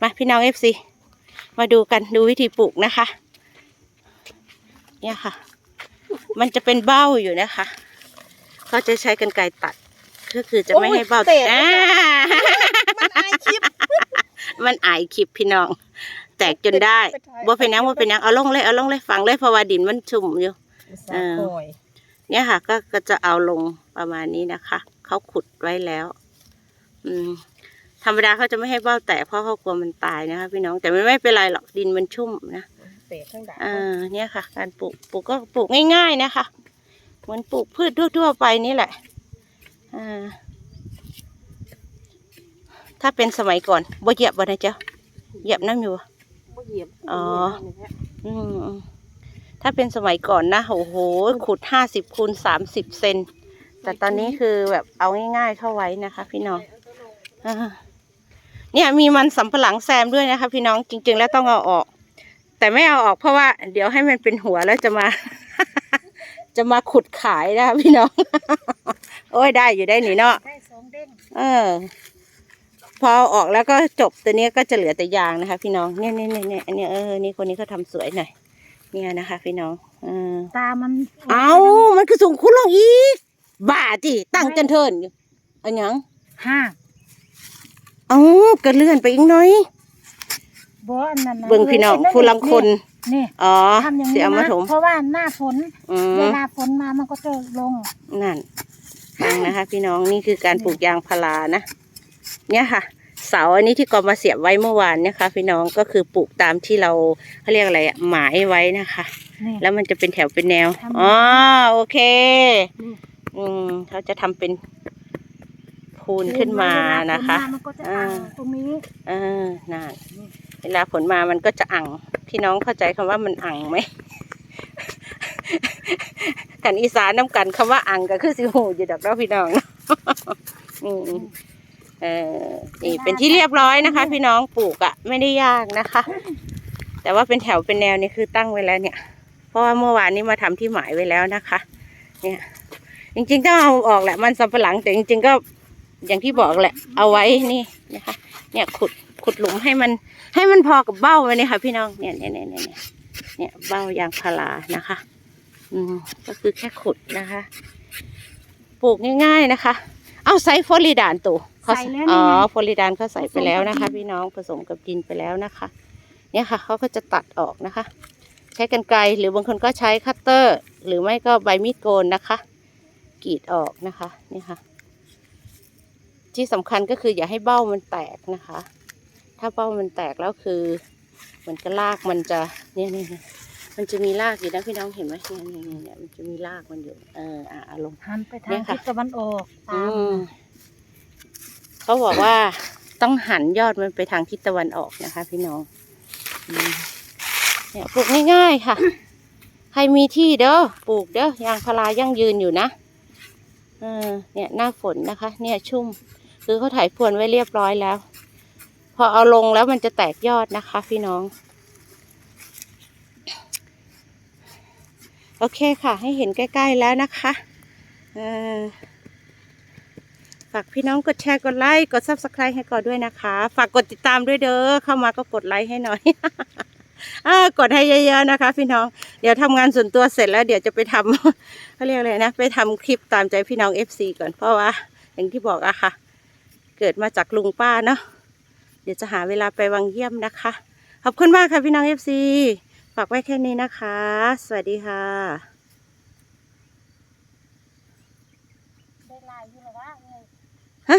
มาพี่น้องเอฟซีมาดูกันดูวิธีปลูกนะคะ เนี่ยค่ะ มันจะเป็นเบ้าอยู่นะคะ เขาจะใช้กันไกรตัด ก็คือจะไม่ให้เบ้าโอ้ยเตะอ่ามันอายคลิป มันอายคลิปพี่น้อง แตกจนได้ไปถ่ายบ่เป็นหยังบ่เป็นหยังเอาลงเลยเอาลงเลยฝังเลยเพราะว่าดินมันชุ่มอยู่เออโอ้ยเนี่ยค่ะก็ก็จะเอาลงประมาณนี้นะคะ เขาขุดไว้แล้ว อืม ธรรมดาเขาจะไม่ให้เบ้าแตกเพราะเขากลัวมันตายนะคะพี่น้องแต่มันไม่เป็นไรหรอกดินมันชุ่มนะเตะข้างด่างเออเนี่ยค่ะ การปลูกปลูกก็ปลูกง่าย ๆนะคะ เหมือนปลูกพืชทั่วๆไปนี่แหละอ่าถ้าเป็นสมัยก่อนบ่เหยียบบ่นะเจ้าเหยียบน้ำอยู่บ่บ่เหยียบอ๋ออืมถ้าเป็นสมัยก่อนนะโอ้โหขุดห้าสิบคูณสามสิบเซนแต่ตอนนี้คือแบบเอาง่ายๆเข้าไว้นะคะ พี่น้องอ่า เนี่ยมีมันสำปะหลังแซมด้วยนะคะ พี่น้องจริง ๆ แล้วต้องเอาออก แต่ไม่เอาออกเพราะว่า เดี๋ยวให้มันเป็นหัวแล้วจะมา จะมาขุดขายนะคะพี่น้อง โอ้ยได้อยู่ได้หนีเนาะได้สองเด้งเออ พอเอาออกแล้วก็จบตัวเนี้ยก็จะเหลือแต่ยางนะคะ พี่น้องเนี่ยเนี่ยเนี่ยเนี่ยอันเนี้ยเออนี่คนนี้เขาทำสวยหน่อยเนี่ยนะคะ พี่น้องเออตามันเอามันคือสูงคุณลงอีก บ้าจิตั้งจันเทินอยู่อันหยังห้า เอากระเลื่อนไปอีกหน่อยบ่อันนั้นนะเบิ่งพี่น้องผู้ลังคน นี่อ๋อทำอย่างเสีนี้ยเอามานะถม เพราะว่าหน้าฝนอืเวมลาฝนมามันก็จะลงนั่นฟังนะคะ พี่น้องนี่คือการปลูกยางพารานะ เนี่ยค่ะ เสาอันนี้ที่กอมาเสียบไว้เมื่อวานเนี่ยค่ะพี่น้องก็คือปลูกตามที่เราเขาเรียกอะไรอะหมายไว้นะคะ นี่ แล้วมันจะเป็นแถวเป็นแนว ทำ อ๋อโอเคนี่อืมเขาจะทำเป็น พูนขึ้นมานะคะเวลาฝมันก็จะอ่างตรงนี้เออนั่นเวลาผลมามันก็จะอั่งพี่น้องเข้าใจคำว่ามันอั่งไหม กันอีสานน้ำกันคำว่าอั่งก็คือสิหูอยู่ดอกเนาะพี่น้อง อืมเออนี่เป็นที่เรียบร้อยนะคะ พี่น้องปลูกอะไม่ได้ยากนะคะ แต่ว่าเป็นแถวเป็นแนวนี่คือตั้งไว้แล้วเนี่ย เพราะว่าเมื่อวานนี้มาทำที่หมายไว้แล้วนะคะ เนี่ย จริงๆต้องเอาออกแหละมันสำปะหลังแต่จริง ๆ ก็ อย่างที่บอกแหละ เอาไว้นี่นะคะ เนี่ยขุดขุดหลุมให้มัน ให้มันพอกับเบ้าไว้เนี่ยค่ะ พี่น้องเนี่ยเนี่ยเนี่ยเนี่ยเนี่ยเนี่ยเบ้ายางพารานะคะ อืมก็คือแค่ขุดนะคะ ปลูกง่าย ๆนะคะ เอาไซส์ฟอริดานตัวเขาใส่แล้วอ๋นี่อไงฟอริดานเขาใส่ไปแล้วนะคะผสมกับดินพี่น้องผสมกับดินไปแล้วนะคะ เนี่ยค่ะเขาก็จะตัดออกนะคะ ใช้กันไกรหรือบางคนก็ใช้คัตเตอร์ หรือไม่ก็ใบมีดโกนนะคะ กรีดออกนะคะนี่ค่ะ ที่สำคัญก็คืออย่าให้เบ้ามันแตกนะคะ ถ้าเบ้ามันแตกแล้วคือเหมือนกับรากมันจะเนี่ยเนี่ยเนี่ยมันจะมีรากอยู่นะพี่น้องเห็นไหมเนี่ยเนี่ยเนี่ยเนี่ยมันจะมีรากมันอยู่ เอออะเอารมณ์หันไปเนี่ทางยค่ะทิศตะวันออกตาอืมมเขาบอกว่าต้องหันยอดมันไปทางทิศตะวันออกนะคะ พี่น้องอืมเนี่ยปลูกง่ายๆค่ะ ใครมีที่เด้อปลูกเด้อยางพารายั่งยืนอยู่นะเออเนี่ยหน้าฝนนะคะ เนี่ยชุ่ม คือเขาถ่ายพรวนไว้เรียบร้อยแล้ว พอเอาลงแล้วมันจะแตกยอดนะคะ พี่น้อง โอเคค่ะ ให้เห็นใกล้ ๆแล้วนะคะฝากพี่น้องกดแชร์กดไลค์กด subscribe ให้ก่อนด้วยนะคะ ฝากกดติดตามด้วยเด้อเข้ามาก็กดไลค์ให้หน่อยอกดให้เยอะๆนะคะ พี่น้อง เดี๋ยวทำงานส่วนตัวเสร็จแล้วเดี๋ยวจะไปทำเขาเรียกอะไรนะ ไปทำคลิปตามใจพี่น้อง FC ก่อนเพราะว่า อย่างที่บอกอะค่ะ เกิดมาจากลุงป้าเนาะเดี๋ยวจะหาเวลาไปวังเยี่ยมนะคะ ขอบคุณมากค่ะพี่น้อง FC ฝากไว้แค่นี้นะคะ สวัสดีค่ะได้ลายอยู่หรอวะเอ้ยฮะ